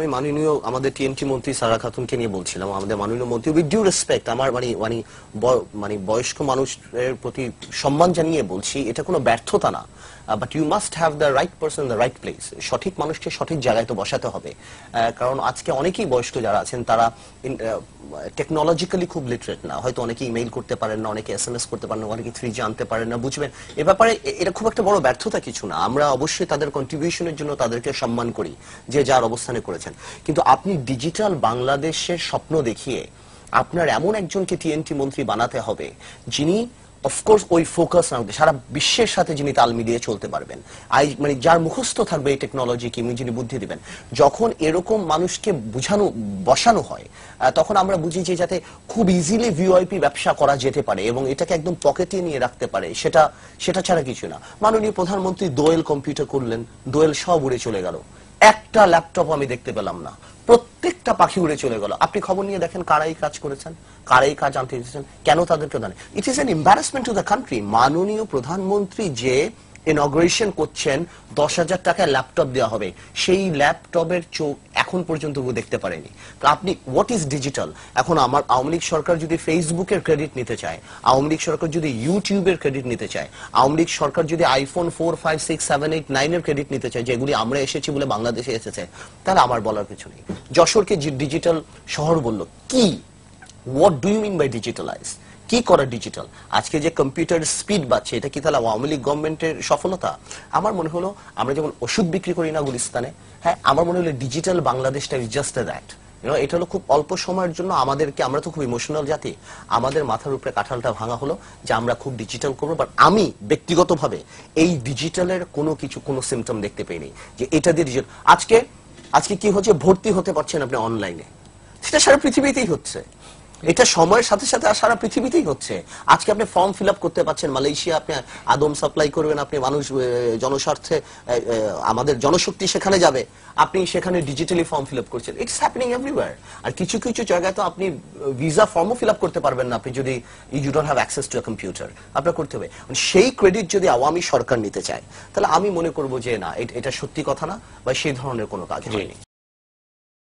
আমি মাননীয় আমাদের টিএনটি মন্ত্রী সারা খাতুনকে নিয়ে বলছিলাম। আমাদের মাননীয় মন্ত্রী উইথ ডিউ রেসপেক্ট আমার মানে মানে মানে বয়স্ক মানুষের প্রতি সম্মান জানিয়ে বলছি, এটা কোনো ব্যর্থতা না। But you must have the right person the right place সঠিক মানুষকে সঠিক জায়গায় তো বসাতে হবে। কারণ আজকে অনেকেই বয়স্ক যারা আছেন, তারা টেকনোলজিক্যালি খুব লিটারেট না। হয়তো অনেকে ইমেইল করতে পারেন না, অনেকে এস এম এস করতে পারেন না, অনেকে থ্রি জি আনতে পারেন না, বুঝবেন। এ ব্যাপারে এটা খুব একটা বড় ব্যর্থতা কিছু না। আমরা অবশ্যই তাদের কন্ট্রিবিউশনের জন্য তাদেরকে সম্মান করি, যে যার অবস্থানে করেছেন। কিন্তু আপনি ডিজিটাল বাংলাদেশের স্বপ্ন দেখিয়ে আপনার এমন একজনকে টিএনটি মন্ত্রী বানাতে হবে, যিনি অফকোর্স ওই ফোকাস না সারা বিশ্বের সাথে যিনি তাল মিলিয়ে চলতে পারবেন। আই মানে যার মুখস্থ থাকবে এই টেকনোলজি কি, যিনি বুদ্ধি দিবেন। যখন এরকম মানুষকে বুঝানো, বসানো হয় তখন আমরা বুঝি যে যাতে খুব ইজিলি ভিওআইপি ব্যবসা করা যেতে পারে এবং এটাকে একদম পকেটে নিয়ে রাখতে পারে, সেটা সেটা ছাড়া কিছু না। মাননীয় প্রধানমন্ত্রী দোয়েল কম্পিউটার করলেন, দোয়েল সব উড়ে চলে গেল। একটা ল্যাপটপ আমি দেখতে পেলাম না। প্রত্যেকটা পাখি উড়ে চলে গেল। আপনি খবর নিয়ে দেখেন কারাই কাজ করেছেন কারাই কাজ আনতে কেন তাদেরকে জানে it is an embarrassment to the country মাননীয় প্রধানমন্ত্রী যে ইনগ্রেশন করছেন, দশ হাজার টাকায় ল্যাপটপ দেওয়া হবে। সেই ল্যাপটপের চোখ এখন পর্যন্ত দেখতে পারেনি। আপনি হোয়াট ইজ ডিজিটাল এখন আমার আওয়ামী লীগ সরকার যদি ফেসবুকের ক্রেডিট নিতে চায়, আওয়ামী লীগ সরকার যদি ইউটিউবের ক্রেডিট নিতে চায়, আওয়ামী লীগ সরকার যদি iPhone four five six seven eight নাইনের ক্রেডিট নিতে চায়, যেগুলি আমরা এসেছি বলে বাংলাদেশে এসেছে, তাহলে আমার বলার কিছু নেই। যশোরকে ডিজিটাল শহর বলল, কি? What do you mean by digitalize কি করা ডিজিটাল আজকে যে কম্পিউটার স্পিড বাড়ছে, এটা কি তাহলে আওয়ামী লীগ গভর্নমেন্টের সফলতা? আমার মনে হলো, আমরা যেমন ওষুধ বিক্রি করি না গুলিস্তানে হ্যাঁ আমার মনে হলো ডিজিটাল বাংলাদেশটা ইজ জাস্ট দ্যাট এটা হলো খুব অল্প সময়ের জন্য আমাদেরকে, আমরা তো খুব ইমোশনাল জাতি, আমাদের মাথার উপরে কাঁঠালটা ভাঙা হলো যে আমরা খুব ডিজিটাল করব বাট আমি ব্যক্তিগতভাবে এই ডিজিটালের কোনো কিছু, কোনো সিমটম দেখতে পাইনি, যে এটা দিয়ে ডিজিটাল আজকে আজকে কি হচ্ছে? ভর্তি হতে পারছেন আপনি অনলাইনে সেটা সারা পৃথিবীতেই হচ্ছে। এটা সময়ের সাথে সাথে আর সারা পৃথিবীতেই হচ্ছে। আজকে আপনি ফর্ম ফিল আপ করতে পারছেন মালয়েশিয়া আপনি আদম সাপ্লাই করবেন আপনি মানুষ জনস্বার্থে আমাদের জনশক্তি সেখানে যাবে। আপনি সেখানে ডিজিটালি ফর্ম ফিল আপ করছেন। ইটস হ্যাপেনিং এভরিওয়ার আর কিছু কিছু জায়গায় তো আপনি ভিসা ফর্মও ফিল আপ করতে পারবেন না আপনি যদি you don't have access to computer আপনার করতে হবে। মানে সেই ক্রেডিট যদি আওয়ামী সরকার নিতে চায় তাহলে আমি মনে করব যে না এটা সত্যি কথা না বা সেই ধরনের কোনো কাজ হয়নি।